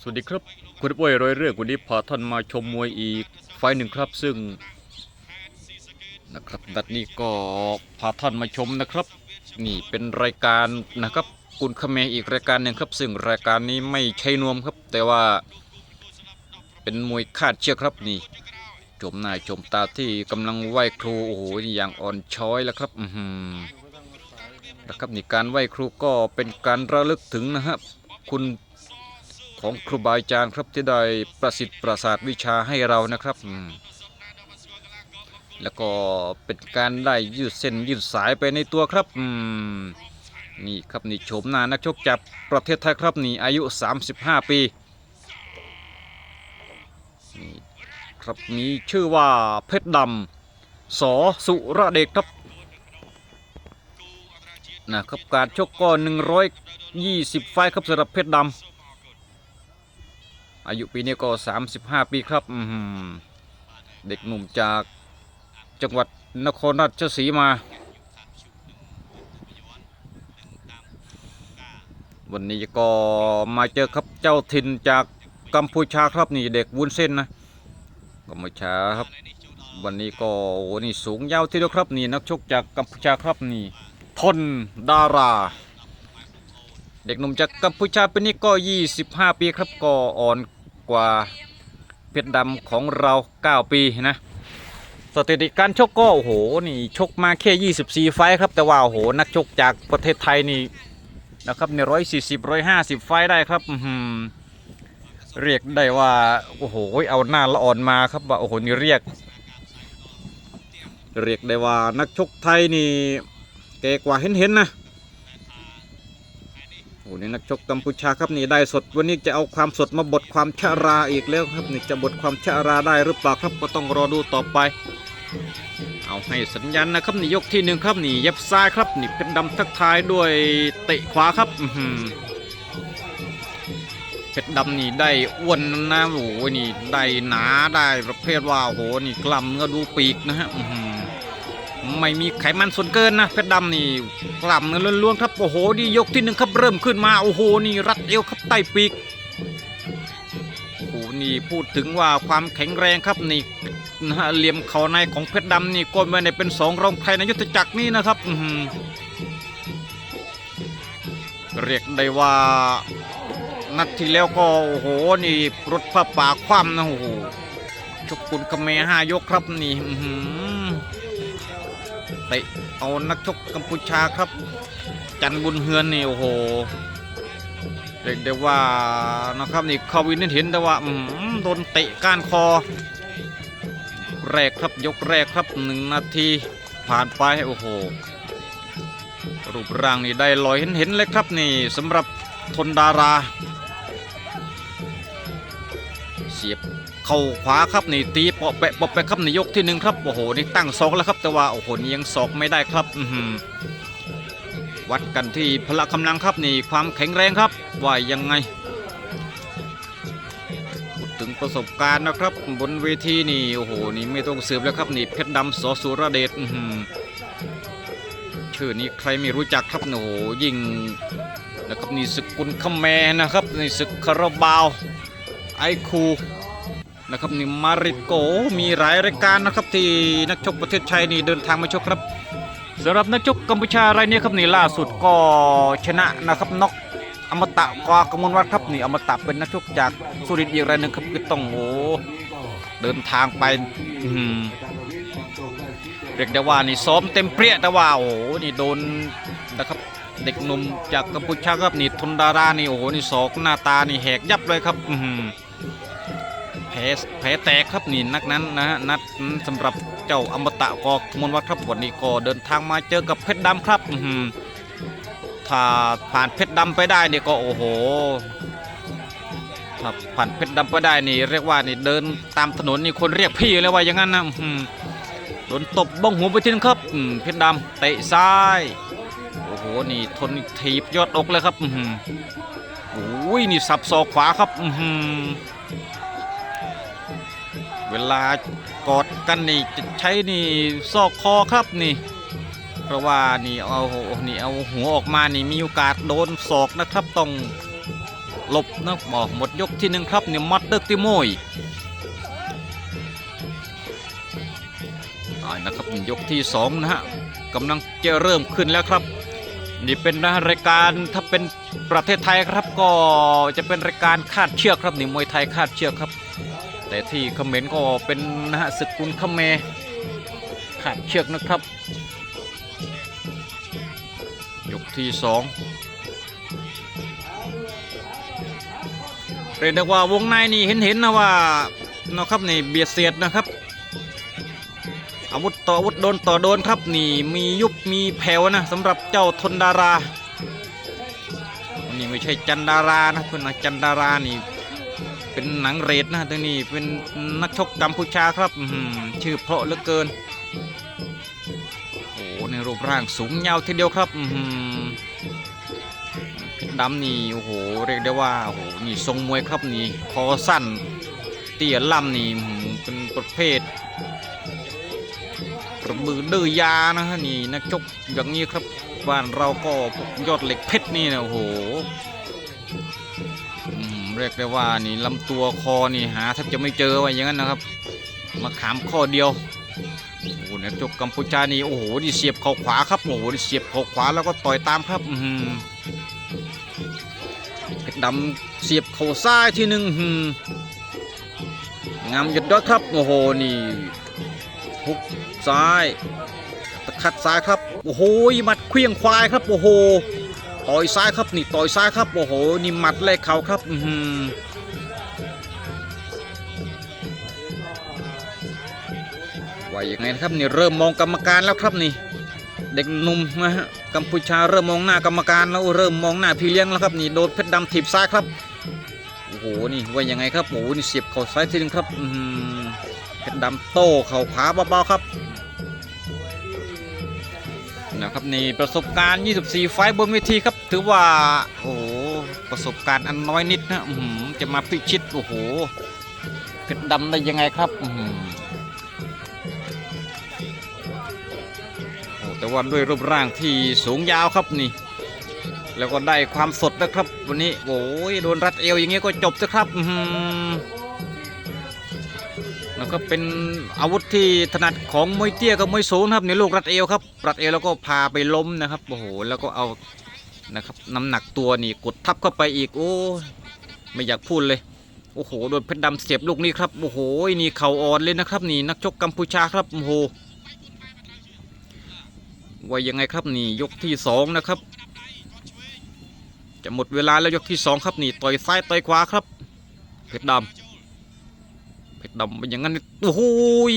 สวัสดีครับคุณป่วยร้อยเรื่องวันนี้พาท่านมาชมมวยอีกไฟหนึ่งครับซึ่งนะครับดัดนี้ก็พาท่านมาชมนะครับ นี่เป็นรายการนะครับกุนคเมอีกรายการหนึ่งครับ ซึ่งรายการนี้ไม่ใช่นวมครับ แต่ว่าเป็นมวยคาดเชือกครับนี่ชมหน้าชมตาที่กำลังไหวครูโอ้โหอย่างอ่อนช้อยแล้วครับอือหือนะครับนี่การไหวครูก็เป็นการระลึกถึงนะครับคุณ ของครูบาอาจารย์ครับที่ได้ประสิทธิ์ประสาทวิชาให้เรานะครับ แล้วก็เป็นการได้ยืดเส้นยืดสายไปในตัวครับนี่ครับนี่โฉมหน้านักชกจากประเทศไทยครับนี่อายุ 35 ปีนี่ครับมีชื่อว่าเพชรดำสอสุระเดชครับนะครับการชกก็ 120 ไฟครับสำหรับเพชรดำ อายุปีนี้ก็ 35 ปีครับเด็กหนุ่มจากจังหวัดนครราชสีมา วันนี้ก็มาเจอครับเจ้าถิ่นจากกัมพูชาครับนี่เด็กวุ้นเส้นนะกัมพูชาครับ วันนี้ก็โอ้โหนี่สูงยาวทีเดียวครับนี่นักชกจากกัมพูชาครับนี่ทนดารา เด็กหนุ่มจากกัมพูชาปีนี้ก็ 25 ปีครับก็อ่อน กว่าเพชรดำของเรา 9 ปีนะสถิติการชกก็โอ้โหนี่ชกมาแค่ 24 ไฟท์ครับ แต่ว่าโอ้โหนักชกจากประเทศไทยนี่นะครับในร้อยสี่สิบร้อยห้าสิบไฟท์ได้ครับเรียกได้ว่าโอ้โหเอาหน้าละอ่อนมาครับว่าโอ้โหนี่เรียก เรียกได้ว่านักชกไทยนี่เก่กว่าเห็นๆนะ อ้นี่นักชกกัมพูชาครับนี่ได้สดวันนี้จะเอาความสดมาบดความชราอีกแล้วครับนี่จะบดความชราได้หรือเปล่าครับก็ต้องรอดูต่อไป เอาให้สัญญาณนะครับนี่ยกที่หนึ่งครับนี่เย็บซ้ายครับนี่เป็นดำทักทายด้วยเตะขวาครับอื้อหือเพชรดำนี่ได้อ้วนนะโอ้โหนี่ได้หนาได้ประเภทว่าโอ้โหนี่กล้ามเนื้อดูปีกนะฮะ ไม่มีไขมันส่วนเกินนะเพชรดำนี่กล่ำเนื้อล้วนๆครับโอ้โหนี่ยกที่หนึ่งครับเริ่มขึ้นมาโอ้โหนี่รัดเอวครับใต้ปีกโอ้โหนี่พูดถึงว่าความแข็งแรงครับนี่นะเหลี่ยมเข่าในของเพชรดำนี่ก็ไม่ได้เป็นสองรองใครในยุทธจักรนี่นะครับอื้อหือเรียกได้ว่านัดที่แล้วก็โอ้โหนี่รถผ้าป่าคว่ำนะโอ้โหชกกุลกเมห้ายกครับนี่ เตะเอานักชกกัมพูชาครับ จันบุญเฮือนนี่โอ้โหเรียกได้ว่านะครับนี่เขาวินเห็นแต่ว่าโดนเตะก้านคอ แรกครับยกแรกครับหนึ่งนาทีผ่านไปโอ้โห รูปร่างนี่ได้ลอยเห็นเห็นเลยครับนี่สำหรับทนดารา เสียบ เข่าขวาครับนี่ตีเปาะแปะเปาะแปะครับในยกที่หนึ่งครับโอ้โหนี่ตั้งศอกแล้วครับแต่ว่าโอ้โหนี่ยังศอกไม่ได้ครับอืวัดกันที่พละกำลังครับนี่ความแข็งแรงครับว่ายังไงถึงประสบการณ์นะครับ บนเวทีนี่โอ้โหนี่ไม่ต้องสืบแล้วครับนี่เพชรดำสอสุรเดชอื้อหือชื่อนี้ใครไม่รู้จักครับโอ้โหยิ่งนะครับนี่ศึกกุลคแมนะครับนี่ศึกคาราบาวไอคู นะครับนี่มาริโกมีหลายรายการนะครับที่นักชกประเทศไทยนี่เดินทางมาชกครับสำหรับนักชกกัมพูชารายนี้ครับนี่ล่าสุดก็ชนะนะครับน็อกอมตะกอกมลวัฒน์ครับนี่อมตะเป็นนักชกจากสุรินทร์อีกรายหนึ่งครับคือต้องโอ้เดินทางไปอื้อหือเรียกได้ว่านี่ซ้อมเต็มเปรี้ยแต่ว่าโอ้โหนี่โดนนะครับเด็กหนุ่มจากกัมพูชาครับนี่ทุนดารานี่โอ้โหนี่ศอกหน้าตานี่แหกยับเลยครับ อื ลแผลแตกครับนี่นักนั้นนะฮะนัดสำหรับเจ้าอมตะกอกมลวัฒน์ครับวันนี้ก็เดินทางมาเจอกับเพชรดำครับอืถ้าผ่านเพชรดำไปได้เนี่ยก็โอ้โหถ้าผ่านเพชรดำไปได้นี่เรียกว่านี่เดินตามถนนนี่คนเรียกพี่เลยว่าอย่างนั้นนะโดนตบบ้องหัวไปทีนึงครับเพชรดำเตะซ้ายโอ้โหนี่ทนถีบยอดอกเลยครับอือหือโอ้ยนี่สับศอกขวาครับอื เวลากอดกันนี่จะใช้นี่ซอกคอครับนี่ เพราะว่านี่เอานี่เอาหัวออกมานี่มีโอกาสโดนศอกนะครับต้องหลบนะบอกหมดยกที่หนึ่งครับเนี่ยมัดเด็กติโมยตานะครับยกที่สองนะฮะกำลังจะเริ่มขึ้นแล้วครับ นี่เป็นนะรายการถ้าเป็นประเทศไทยครับก็จะเป็นรายการคาดเชือกครับนี่มวยไทยคาดเชือกครับ แต่ที่เขมรก็เป็นนะฮะศึกกุลเขมรขาดเชือกนะครับ ยกที่สองเรียกได้ว่าวงในนี่เห็นเห็นๆนะว่านะครับนี่เบียดเสียดนะครับ อาวุธต่ออาวุธโดนต่อโดนครับนี่มียุบมีแผ่วนะสำหรับเจ้าทนดารานี่ไม่ใช่จันดารานะเพื่อนนะจันดารานี่ เป็นหนังเรดนะตัวนี้เป็นนักชกกัมพูชาครับชื่อเพราะเหลือเกินโอ้โหในรูปร่างสูงยาวทีเดียวครับเพชรดำนี่โอ้โหเรียกได้ว่าโอ้โหนี่ทรงมวยครับนี่คอสั้นเตี้ยล่ำนี่เป็นประเภทประมือดื้อยานะฮะนี่นักชกอย่างนี้ครับบ้านเราก็ยอดเหล็กเพชรนี่นะโอ้โห เรียกได้ว่านี่ลำตัวคอนี่หาแทบจะไม่เจอว่าอย่างนั้นนะครับมาขามข้อเดียวโอ้โหเนี่ยจกกัมพูชานี่โอ้โหนี่เสียบเข่าขวาครับโอ้โหนี่เสียบเข่าขวาแล้วก็ต่อยตามครับอือหือเพชรดำเสียบเข่าซ้ายทีหนึ่งอื้อหืองามหยุดยอดครับโอ้โหนี่ฮุกซ้ายตะขัดซ้ายครับโอ้โหหมัดเคลี้ยงควายครับโอ้โห ต่อยซ้ายครับนี่ต่อยซ้ายครับโอ้โหนี่หมัดแรกเขาครับอือหือว่ายังไงนะครับนี่เริ่มมองกรรมการแล้วครับนี่ เด็กหนุ่มนะฮะกัมพูชาเริ่มมองหน้ากรรมการแล้วเริ่มมองหน้าพี่เลี้ยงแล้วครับนี่โดนเพชรดำถีบซ้ายครับโอ้โหนี่ว่ายังไงครับโอ้โหนี่เสียบเข่าซ้ายทีนึงครับอือหือเพชรดำโต้เข่าขวาเบาๆครับ นะครับนี่ประสบการณ์ 24 ไฟบนเวทีครับ ถือว่า โอ้โหประสบการณ์อันน้อยนิดนะจะมาพิชิตโอ้โหเพชรดำได้ยังไงครับโอ้แต่ว่าด้วยรูปร่างที่สูงยาวครับนี่ แล้วก็ได้ความสดนะครับ วันนี้โอ้ยโดนรัดเอวอย่างเงี้ยก็จบนะครับอื้อหือแล้ว ก็เป็นอาวุธที่ถนัดของมวยเตี้ยกับมวยสูงนครับในลูกรัดเอวครับรัดเอวแล้วก็พาไปล้มนะครับโอ้โหแล้วก็เอานะครับน้ำหนักตัวนี่กดทับเข้าไปอีกโอ้ไม่อยากพูดเลยโอ้โหโดนเพชรดำเสียบลูกนี้ครับโอ้โหนี่เข่าอ่อนเลยนะครับนี่นักชกกัมพูชาครับโอ้โหว่ายังไงครับนี่ยกที่สองนะครับ จะหมดเวลาแล้วยกที่สองครับนี่ต่อยซ้ายต่อยขวาครับเพชรดำ เพชรดำเป็นอย่างนั้นโอ้โหย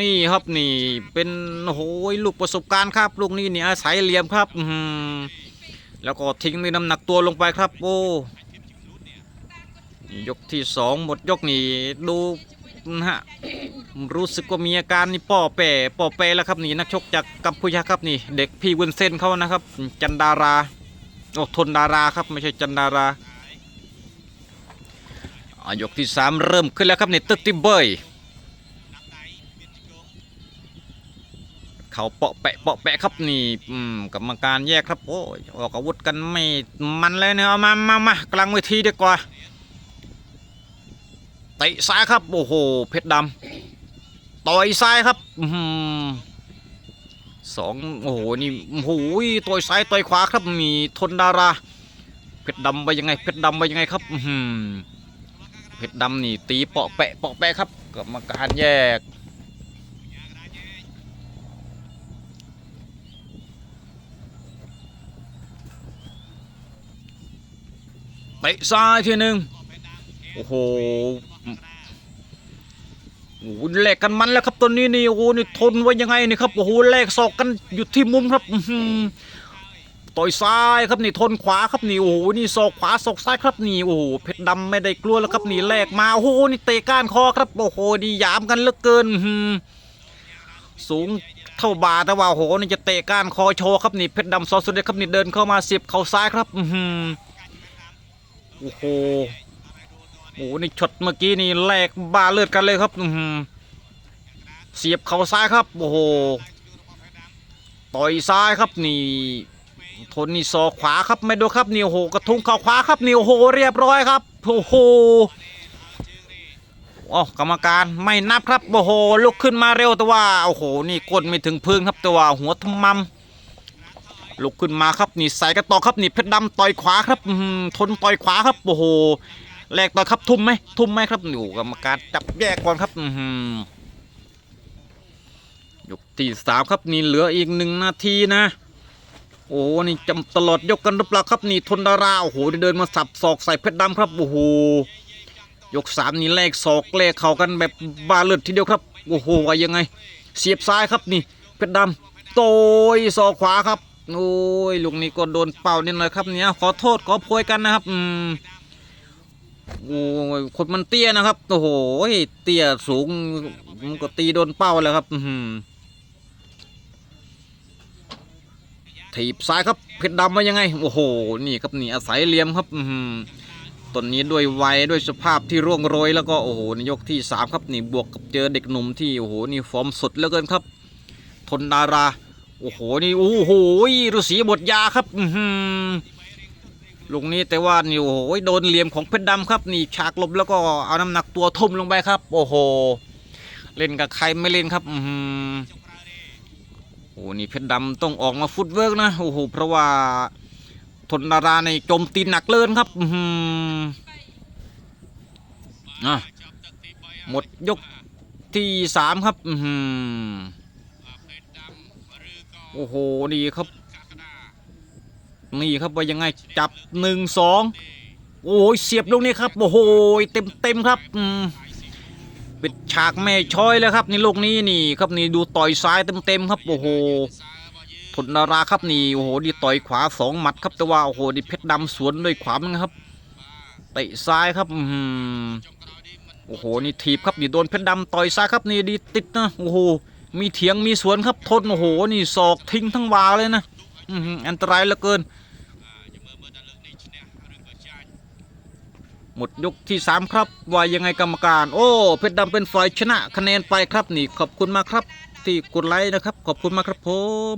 นี่ครับนี่เป็นโอ้โหยลูกประสบการณ์ครับ ลูกนี้นี่อาศัยเหลี่ยมครับอืแล้วก็ทิ้งในน้ำหนักตัวลงไปครับ โอ้ยกที่สองหมดยกนี่ดูนะฮะรู้สึกว่ามีอาการนี่ป้อแปรป้อแปรแล้วครับนี่นักชกจากกัมพูชาครับนี่ เด็กพี่วุ้นเส้นเขานะครับ จันดาราโอ้ทนดาราครับไม่ใช่จันดารา ยกที่สามเริ่มขึ้นแล้วครับในตึกติเบยเขาเปาะแปะเปาะแปะครับนี่กรรมการแยกครับโอ้ยออกอาวุธกันไม่มันเลยเนี่ยเอามามามากลางเวทีดีกว่าเตะซ้ายครับโอ้โหเพชรดำต่อยซ้ายครับอืมสองโอ้โหนี่โอ้โหต่อยซ้ายต่อยขวาครับมีทนดาราเพชรดำไปยังไงเพชรดำไปยังไงครับอืม เพชรดำนี่ตีเปาะแปะเปาะแปะครับกรรมการแยก เตะซ้ายทีหนึ่งโอ้โหโอ้โหแลกกันมันแล้วครับตัวนี้นี่โอ้โหนี่ทนไว้ยังไงนี่ครับโอ้โหแลกศอกกันอยู่ที่มุมครับอื ต่อยซ้ายครับนี่ทนขวาครับนี่โอ้โหนี่ศอกขวาศอกซ้ายครับนี่โอ้โหเพชรดำไม่ได้กลัวแล้วครับนี่แลกมาโอ้โหนี่เตะก้านคอครับโอ้โหนี่ยามกันเหลือเกินสูงเท่าบาแต่ว่าโอ้โหนี่จะเตะก้านคอโชว์ครับนี่เพชรดำซอสสุดเด็ดครับนี่เดินเข้ามาเสียบเข่าซ้ายครับอือหือโอ้โหโอ้โหนี่ช็อตเมื่อกี้นี่แลกบาเลือดกันเลยครับอือหือเสียบเข่าซ้ายครับโอ้โหต่อยซ้ายครับนี่ ทนนี่ซอขวาครับไม่ดูครับนี่โอ้โหกระทุ้งเข่าขวาครับนี่โอ้โหเรียบร้อยครับโอ้โหอ๋อกรรมการไม่นับครับโอ้โหลุกขึ้นมาเร็วแต่ว่าโอ้โหนี่ก้นไม่ถึงพื้นครับแต่ว่าหัวทำมัมลุกขึ้นมาครับนี่ใส่กระต่อครับนี่เพชรดำต่อยขวาครับทนต่อยขวาครับโอ้โหแลกต่อยครับทุ่มไหมทุ่มไหมครับนี่กรรมการจับแยกก่อนครับอืยกที่สามครับนี่เหลืออีกหนึ่งนาทีนะ อ้นี่จำตลอดยกกันหรือเปล่าครับนี่ทนดาราโอ้โหเดินมาสับศอกใส่เพชรดำครับโอ้โหยกสามนี่แลกศอกแลกเข่ากันแบบบาเลือดทีเดียวครับโอ้โหว่ายังไง เสียบซ้ายครับนี่ เพชรดำโตยศอกขวาครับโอ้ยลูกนี้ก็โดนเป่านิดหน่อยครับเนี่ยขอโทษขอโพยกันนะครับอืมโอ้ยคนมันเตี้ยนะครับโอ้โหเตี้ยสูงมันก็ตีโดนเป้าแล้วครับ อืม ถีบซ้ายครับเพชรดำมายังไงโอ้โหนี่ครับนี่อาศัยเหลี่ยมครับอือหือตนนี้ด้วยวัยด้วยสภาพที่ร่วงโรยแล้วก็โอ้โหในยกที่สามครับนี่บวกกับเจอเด็กหนุ่มที่โอ้โหนี่ฟอร์มสดเหลือเกินครับ ทนดาราโอ้โหนี่โอ้โหฤาษีบทยาครับอืลูกนี้แต่ว่านี่โอ้โหโดนเหลี่ยมของเพชรดำครับนี่ฉากลบแล้วก็เอาน้ำหนักตัวทุ่มลงไปครับ โอ้โห เล่นกับใครไม่เล่นครับ อื โอ้นี่เพชรดำต้องออกมาฟุตเวิร์กนะ โอ้โห เพราะว่าทนดาราในโจมตีหนักเลินครับอือหืออะหมดยกที่สามครับอือหือโอ้โห นี่ครับ นี่ครับว่ายังไงจับหนึ่งสองโอ้ยเสียบลูกนี้ครับ โอ้โห เต็มเต็มครับ อืม ปิดฉากแม่ช้อยแล้วครับนี่ลูกนี้นี่ครับนี่ดูต่อยซ้ายเต็มๆครับโอ้โหทนนาราครับนี่โอ้โหดีต่อยขวาสองหมัดครับแต่ว่าโอ้โหดีเพชรดำสวนด้วยขวามันครับเตะซ้ายครับอือหือโอ้โหนี่ถีบครับนี่โดนเพชรดำต่อยซ้ายครับนี่ดีติดนะโอ้โหมีเถียงมีสวนครับทนโอ้โหนี่ศอกทิ้งทั้งวาเลยนะอือหืออันตรายเหลือเกิน หมดยกที่ 3 ครับว่ายังไงกรรมการ โอ้เพชรดำเป็นฝ่ายชนะคะแนนไปครับนี่ขอบคุณมากครับที่กดไลค์นะครับ ขอบคุณมากครับผม